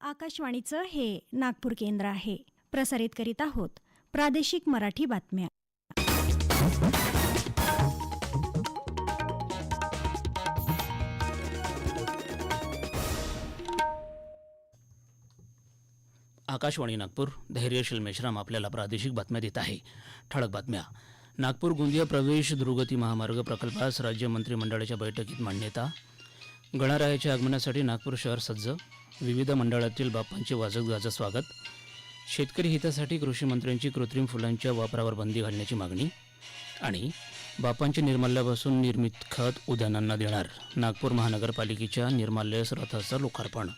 आकाशवाणीचं हे नागपूर केंद्र आहे. प्रसारित करीत आहोत प्रादेशिक मराठी बातम्या. आकाशवाणी नागपूर धैर्यशील मेश्राम आपल्याला प्रादेशिक बातम्या देत आहे. ठळक बातम्या. नागपूर गोंदिया प्रवेश द्रुगती महामार्ग प्रकल्पास राज्य मंत्रिमंडळाच्या बैठकीत मान्यता गणरायाच्या आगमनासाठी नागपूर शहर सज्ज. विविध मंडळातील बाप्पांचे वाजत गाजत स्वागत. शेतकरी हितासाठी कृषी मंत्र्यांची कृत्रिम फुलांच्या वापरावर बंदी घालण्याची मागणी आणि बापांच्या निर्माल्यापासून निर्मित खत उद्यानांना देणार नागपूर महानगरपालिकेच्या निर्माल्य रथाचं लोकार्पण.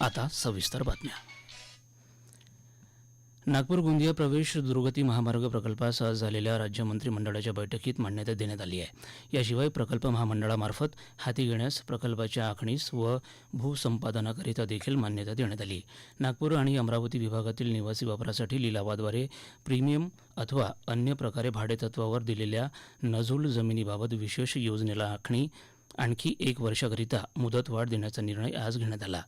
आता सविस्तर बातम्या. नागपूर गोंदिया प्रवेश दुर्गती महामार्ग प्रकल्पास आज झालेल्या राज्य मंत्रिमंडळाच्या बैठकीत मान्यता देण्यात आली आहे. याशिवाय प्रकल्प महामंडळामार्फत हाती घेण्यास प्रकल्पाच्या आखणीस व भूसंपादनाकरिता देखील मान्यता देण्यात आली. नागपूर आणि अमरावती विभागातील निवासी वापरासाठी लिलावाद्वारे प्रीमियम अथवा अन्य प्रकारे भाडेतत्वावर दिलेल्या नजूल जमिनीबाबत विशेष योजनेला आखणी आणखी एक वर्षाकरिता मुदतवाढ देण्याचा निर्णय आज घेण्यात आला.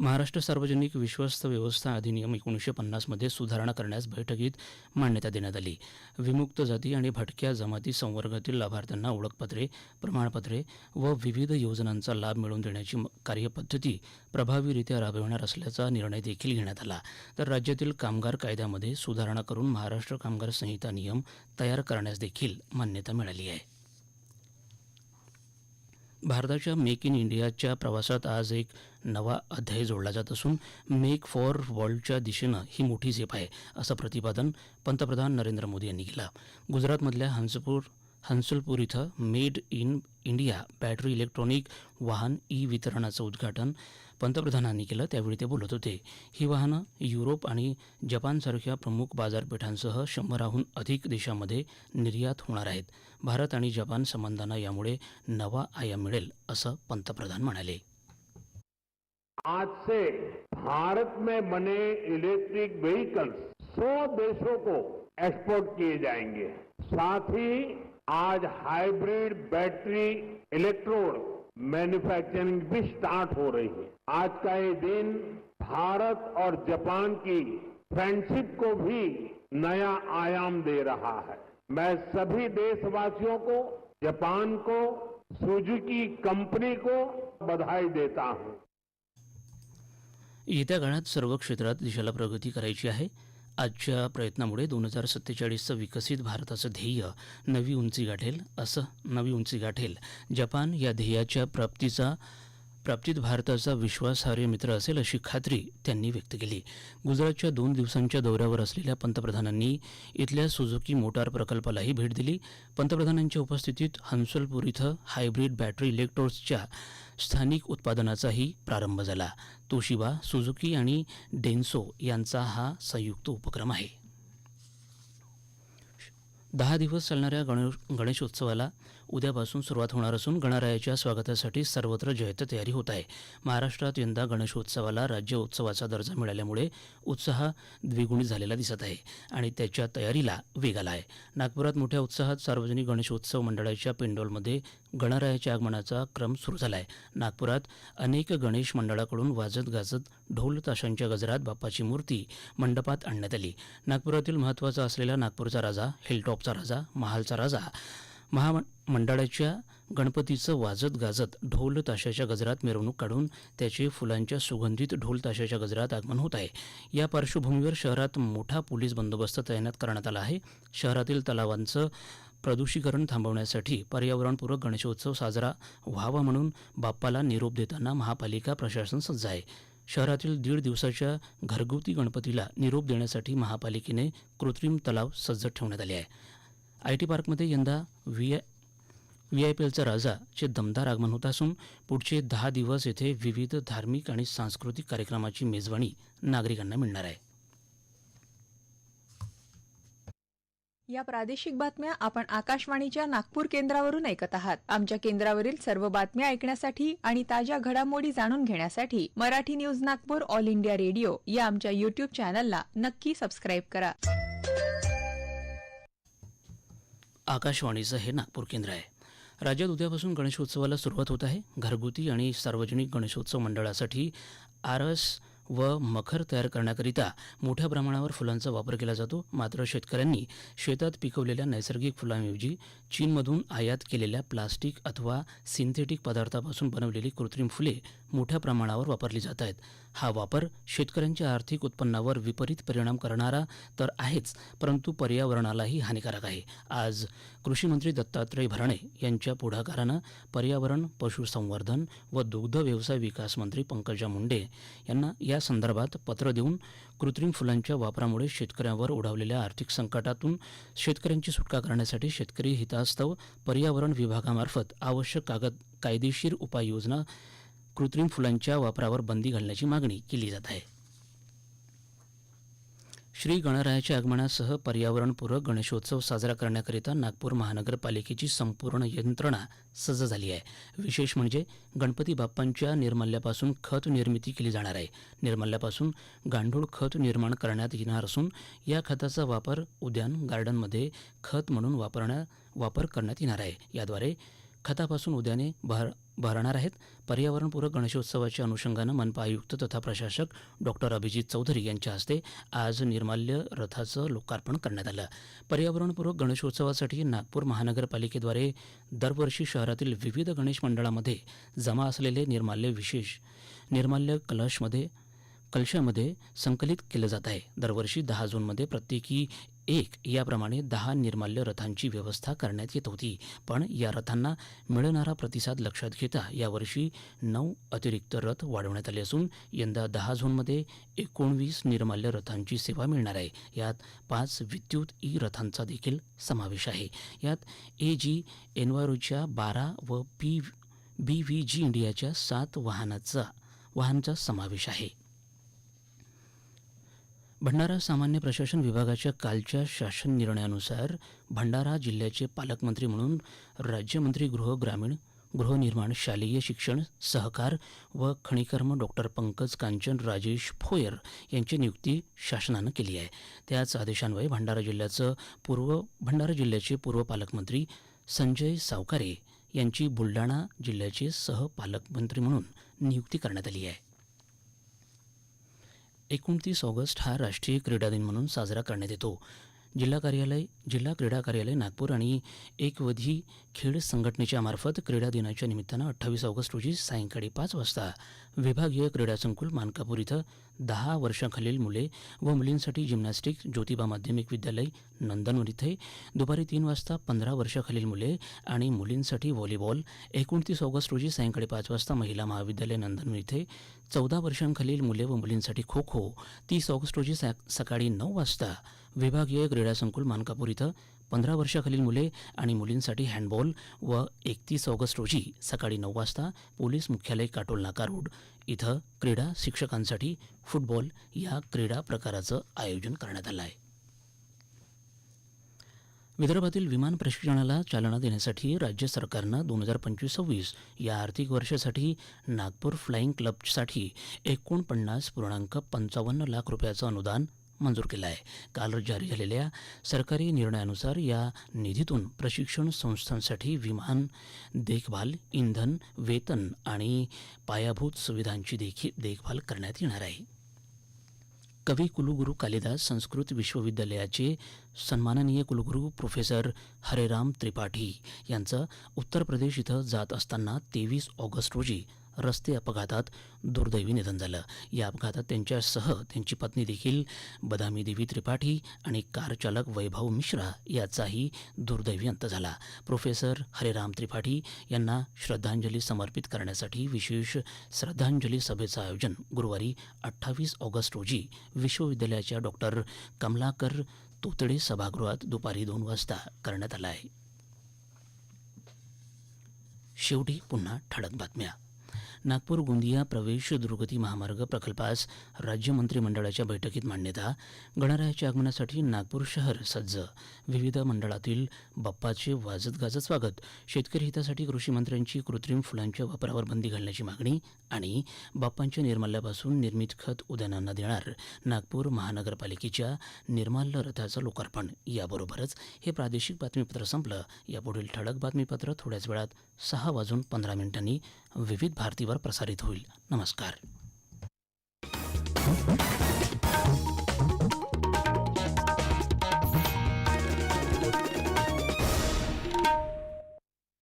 महाराष्ट्र सार्वजनिक विश्वस्त व्यवस्था अधिनियम एकोणीसशे पन्नासमध्ये सुधारणा करण्यास बैठकीत मान्यता देण्यात आली. विमुक्त जाती आणि भटक्या जमाती संवर्गातील लाभार्थ्यांना ओळखपत्रे प्रमाणपत्रे व विविध योजनांचा लाभ मिळवून देण्याची म- कार्यपद्धती प्रभावीरित्या राबविणार असल्याचा निर्णय देखील घेण्यात आला. तर राज्यातील कामगार कायद्यामध्ये सुधारणा करून महाराष्ट्र कामगार संहिता नियम तयार करण्यास देखील मान्यता मिळाली आहे. भारताच्या मेक इन इंडियाच्या प्रवासात आज एक नवा अध्याय जोडला जात असून मेक फॉर वर्ल्डच्या दिशेनं ही मोठी झेप आहे असं प्रतिपादन पंतप्रधान नरेंद्र मोदी यांनी केलं. गुजरातमधल्या हंसपूर हंसलपूर इथं made in India battery electronic वाहन ई वितरणाचं उद्घाटन पंतप्रधानांनी केलं. त्यावेळी ते बोलत होते ही वाहनं युरोप आणि जपानसारख्या प्रमुख बाजारपेठांसह शंभराहून अधिक देशांमध्ये निर्यात होणार आहेत. भारत आणि जपान संबंधांना यामुळे नवा आयाम मिळेल असं पंतप्रधान म्हणाले. आज से भारत में बने इलेक्ट्रिक व्हीकल्स सौ देशों को एक्सपोर्ट किए जाएंगे। साथ ही आज हाइब्रिड बैटरी इलेक्ट्रोड मैन्युफैक्चरिंग भी स्टार्ट हो रही है। आज का ये दिन भारत और जापान की फ्रेंडशिप को भी नया आयाम दे रहा है। मैं सभी देशवासियों को, जापान को, सुजुकी कंपनी को बधाई देता हूँ। येत्या काळात सर्व क्षेत्रात देशाला प्रगती करायची आहे. आजच्या प्रयत्नामुळे दोन हजार सत्तेचाळीसचं विकसित भारताचं ध्येय नवी उंची गाठेल असं नवी उंची गाठेल. जपान या ध्येयाच्या प्राप्तीचा प्राप्तीत भारताचा विश्वासार्ह मित्र असेल अशी खात्री त्यांनी व्यक्त केली. गुजरातच्या दोन दिवसांच्या दौऱ्यावर असलेल्या पंतप्रधानांनी इथल्या सुझुकी मोटार प्रकल्पालाही भेट दिली. पंतप्रधानांच्या उपस्थितीत हंसलपूर इथं हायब्रिड बॅटरी इलेक्ट्रोड्सच्या स्थानिक उत्पादनाचाही प्रारंभ झाला. तोशिबा सुझुकी आणि डेन्सो यांचा हा संयुक्त उपक्रम आहे. दहा दिवस चालणाऱ्या गणेश गणेशोत्सवाला उद्यापासून सुरुवात होणार असून गणरायाच्या स्वागतासाठी सर्वत्र जयत तयारी होत आहे. महाराष्ट्रात यंदा गणेशोत्सवाला राज्य उत्सवाचा दर्जा मिळाल्यामुळे उत्साह द्विगुणित झालेला दिसत आहे आणि त्याच्या तयारीला वेग आला आहे. नागपुरात मोठ्या उत्साहात सार्वजनिक गणेशोत्सव मंडळाच्या पेंडॉलमध्ये गणरायाच्या आगमनाचा क्रम सुरू झाला आहे नागपुरात अनेक गणेश मंडळाकडून वाजत गाजत ढोल ताशांच्या गजरात बाप्पाची मूर्ती मंडपात आणण्यात आली. नागपुरातील महत्त्वाचा असलेला नागपूरचा राजा हिलटॉपचा राजा महालचा राजा महामंडळाच्या गणपतीचं वाजत गाजत ढोल ताशाच्या गजरात मिरवणूक काढून त्याचे फुलांच्या सुगंधित ढोल ताशाच्या गजरात आगमन होत आहे. या पार्श्वभूमीवर शहरात मोठा पोलीस बंदोबस्त तैनात करण्यात आला आहे. शहरातील तलावांचं प्रदूषीकरण थांबवण्यासाठी पर्यावरणपूरक गणेशोत्सव साजरा व्हावा म्हणून बाप्पाला निरोप देताना महापालिका प्रशासन सज्ज आहे. शहरातील दीड दिवसाच्या घरगुती गणपतीला निरोप देण्यासाठी महापालिकेने कृत्रिम तलाव सज्ज ठेवण्यात आले आहे. आय टी पार्कमध्ये यंदा V I V I P एलचा राजा चे दमदार आगमन होत असून पुढचे दहा दिवस येथे विविध धार्मिक आणि सांस्कृतिक कार्यक्रमाची मेजवानी नागरिकांना मिळणार आहे. या प्रादेशिक बातम्या आपण आकाशवाणीच्या नागपूर केंद्रावरून ऐकत आहात. आमच्या केंद्रावरील सर्व बातम्या ऐकण्यासाठी आणि ताज्या घडामोडी जाणून घेण्यासाठी Marathi news Nagpur all India radio या आमच्या युट्यूब चॅनलला नक्की सबस्क्राईब करा. आकाशवाणीचं हे नागपूर केंद्र आहे. राज्यात उद्यापासून गणेशोत्सवाला सुरुवात होत आहे. घरगुती आणि सार्वजनिक गणेशोत्सव मंडळासाठी आरस व मखर तयार करण्याकरिता मोठ्या प्रमाणावर फुलांचा वापर केला जातो. मात्र शेतकऱ्यांनी शेतात पिकवलेल्या नैसर्गिक फुलांऐवजी चीनमधून आयात केलेल्या प्लास्टिक अथवा सिंथेटिक पदार्थापासून बनवलेली कृत्रिम फुले मोठ्या प्रमाणावर वापरली जात आहेत. हा वापर शेतकऱ्यांच्या आर्थिक उत्पन्नावर विपरीत परिणाम करणारा तर आहेच परंतु पर्यावरणालाही हानिकारक आहे. आज कृषीमंत्री दत्तात्रय भरणे यांच्या पुढाकारानं पर्यावरण पशुसंवर्धन व दुग्ध व्यवसाय विकास मंत्री पंकजा मुंडे यांना या संदर्भात पत्र देऊन कृत्रिम फुलांच्या वापरामुळे शेतकऱ्यांवर ओढावलेल्या आर्थिक संकटातून शेतकऱ्यांची सुटका करण्यासाठी शेतकरी हितास्तव पर्यावरण विभागामार्फत आवश्यक कागद कायदेशीर उपाययोजना कृत्रिम फुलांच्या वापरावर बंदी घालण्याची मागणी केली जात आहे. श्री गणरायाच्या आगमनासह पर्यावरणपूरक गणेशोत्सव साजरा करण्याकरिता नागपूर महानगरपालिकेची संपूर्ण यंत्रणा सज्ज झाली आहे. विशेष म्हणजे गणपती बाप्पांच्या निर्मल्यापासून खत निर्मिती केली जाणार आहे. निर्मल्यापासून गांडूळ खत निर्माण करण्यात येणार असून या खताचा वापर उद्यान गार्डनमध्ये खत म्हणून वापरण्या वापर करण्यात येणार आहे. याद्वारे खतापासून उद्याने भर भरणार आहेत. पर्यावरणपूरक गणेशोत्सवाच्या अनुषंगानं मनपा आयुक्त तथा प्रशासक डॉक्टर अभिजित चौधरी यांच्या हस्ते आज निर्माल्य रथाचं लोकार्पण करण्यात आलं. पर्यावरणपूरक गणेशोत्सवासाठी नागपूर महानगरपालिकेद्वारे दरवर्षी शहरातील विविध गणेश मंडळामध्ये जमा असलेले निर्माल्य विशेष निर्माल्य कलशमध्ये कलशामध्ये संकलित केलं जात आहे. दरवर्षी दहा जूनमध्ये प्रत्येकी एक याप्रमाणे दहा निर्माल्य रथांची व्यवस्था करण्यात येत होती. पण या रथांना मिळणारा प्रतिसाद लक्षात घेता यावर्षी नऊ अतिरिक्त रथ वाढवण्यात आले असून यंदा दहा झोनमध्ये एकोणवीस निर्माल्य रथांची सेवा मिळणार आहे. यात पाच विद्युत ई रथांचा देखील समावेश आहे. यात ए जी एनवायरोच्या बारा व पी बी व्ही जी इंडियाच्या सात वाहनाचा वाहनांचा समावेश आहे. भंडारा सामान्य प्रशासन विभागाच्या कालच्या शासन निर्णयानुसार भंडारा जिल्ह्याचे पालकमंत्री म्हणून राज्यमंत्री गृह ग्रामीण गृहनिर्माण शालेय शिक्षण सहकार व खणिकर्म डॉक्टर पंकज कांचन राजेश फोयर यांची नियुक्ती शासनानं केली आहे. त्याच आदेशान्वये भंडारा जिल्ह्याचं पूर्व भंडारा जिल्ह्याचे पूर्व पालकमंत्री संजय सावकारे यांची बुलढाणा जिल्ह्याचे सहपालकमंत्री म्हणून नियुक्ती करण्यात आली आहे. एकोणतीस ऑगस्ट हा राष्ट्रीय क्रीडा दिन म्हणून साजरा करण्यात येतो. जिल्हा कार्यालय जिल्हा क्रीडा कार्यालय नागपूर आणि एकवधी खेळ संघटनेच्या मार्फत क्रीडा दिनाच्या निमित्तानं अठ्ठावीस ऑगस्ट रोजी सायंकाळी पाच वाजता विभागीय क्रीडा संकुल मानकापूर इथं दहा वर्षाखालील मुले व मुलींसाठी जिम्नॅस्टिक ज्योतिबा माध्यमिक विद्यालय नंदनवन इथे दुपारी तीन वाजता पंधरा वर्षाखालील मुले आणि मुलींसाठी व्हॉलीबॉल एकोणतीस ऑगस्ट रोजी सायंकाळी पाच वाजता महिला महाविद्यालय नंदनवन इथे चौदा वर्षांखालील मुले व मुलींसाठी खो खो तीस ऑगस्ट रोजी सा सकाळी नऊ वाजता विभागीय क्रीडा संकुल मानकापूर इथं पंधरा वर्षाखालील मुले आणि मुलींसाठी हँडबॉल व एकतीस ऑगस्ट रोजी सकाळी नऊ वाजता पोलीस मुख्यालय काटोल नाका रोड इथं क्रीडा शिक्षकांसाठी फुटबॉल या क्रीडा प्रकाराचं आयोजन करण्यात आलं आहे. विदर्भातील विमान प्रशिक्षणाला चालना देण्यासाठी राज्य सरकारनं दोन हजार पंचवीस सव्वीस या आर्थिक वर्षासाठी नागपूर फ्लाईंग क्लबसाठी एकोणपन्नास पूर्णांक पंचावन्न लाख रुपयाचं अनुदान मंजूर केलं आहे. काल जारी झालेल्या सरकारी निर्णयानुसार या निधीतून प्रशिक्षण संस्थांसाठी विमान देखभाल इंधन वेतन आणि पायाभूत सुविधांची देखील देखभाल करण्यात येणार आहे. कवी कुलगुरू कालिदास संस्कृत विश्वविद्यालयाचे सन्माननीय कुलगुरू प्रोफेसर हरेराम त्रिपाठी यांचं उत्तर प्रदेश इथं जात असताना तेवीस ऑगस्ट रोजी रस्ते अपघातात दुर्दैवी निधन झालं. या अपघातात त्यांच्यासह त्यांची पत्नी देखील बदामी देवी त्रिपाठी आणि कार चालक वैभव मिश्रा याचाही दुर्दैवी अंत झाला. प्रोफेसर हरेराम त्रिपाठी यांना श्रद्धांजली समर्पित करण्यासाठी विशेष श्रद्धांजली सभेचं आयोजन गुरुवारी अठ्ठावीस ऑगस्ट रोजी विश्वविद्यालयाच्या डॉक्टर कमलाकर तोतडे सभागृहात दुपारी दोन वाजता करण्यात आला आहे. शेवटी पुन्हा ठळक बातम्या. नागपूर गोंदिया प्रवेश दुर्गती महामार्ग प्रकल्पास राज्य मंत्रिमंडळाच्या बैठकीत मान्यता गणरायाच्या आगमनासाठी नागपूर शहर सज्ज. विविध मंडळातील बाप्पाचे वाजत गाजत स्वागत. शेतकरी हितासाठी कृषी मंत्र्यांची कृत्रिम फुलांच्या वापरावर बंदी घालण्याची मागणी आणि बाप्पांच्या निर्माल्यापासून निर्मित खत उद्यानांना देणार नागपूर महानगरपालिकेच्या निर्माल्य रथाचं लोकार्पण. याबरोबरच हे प्रादेशिक बातमीपत्र संपलं. यापुढील ठळक बातमीपत्र थोड्याच वेळात सहा वाजून पंधरा मिनिटांनी विविध भारती वाहिनीवर प्रसारित होईल. नमस्कार.